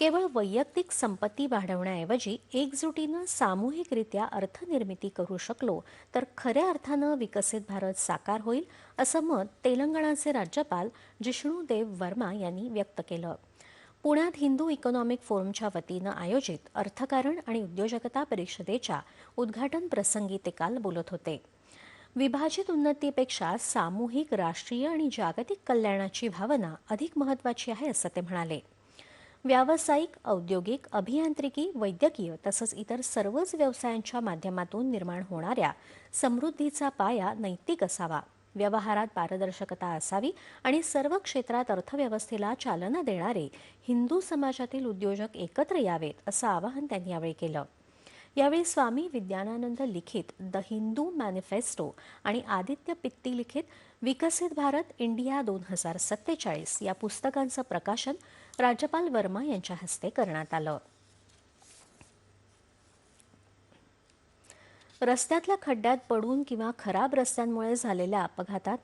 केवळ वैयक्तिक संपत्ती वाढवण्याऐवजी एकजुटीनं सामूहिकरित्या अर्थनिर्मिती करू शकलो तर खऱ्या अर्थानं विकसित भारत साकार होईल असं मत तेलंगणाचे राज्यपाल जिष्णूदेव वर्मा यांनी व्यक्त केलं. पुण्यात हिंदू इकॉनॉमिक फोरमच्या वतीनं आयोजित अर्थकारण आणि उद्योजकता परिषदेच्या उद्घाटन प्रसंगी ते काल बोलत होते. विभाजित उन्नतीपेक्षा सामूहिक राष्ट्रीय आणि जागतिक कल्याणाची भावना अधिक महत्वाची आहे असं ते म्हणाले. व्यावसायिक औद्योगिक अभियांत्रिकी वैद्यकीय तसंच इतर सर्वच व्यवसायांच्या माध्यमातून निर्माण होणाऱ्या समृद्धीचा पाया नैतिक असावा. व्यवहारात पारदर्शकता असावी आणि सर्व क्षेत्रात अर्थव्यवस्थेला चालना देणारे हिंदू समाजातील उद्योजक एकत्र यावेत असं आवाहन त्यांनी यावेळी केलं. यावेळी स्वामी विद्यानानंद लिखित द हिंदू मॅनिफेस्टो आणि आदित्य पित्ती लिखित विकसित भारत इंडिया दोन हजार सत्तेचाळीस या पुस्तकांचं प्रकाशन राज्यपाल वर्मा यांच्या हस्ते करण्यात आलं. रस्त्यातल्या खड्ड्यात पडून किंवा खराब रस्त्यांमुळे झालेल्या अपघातात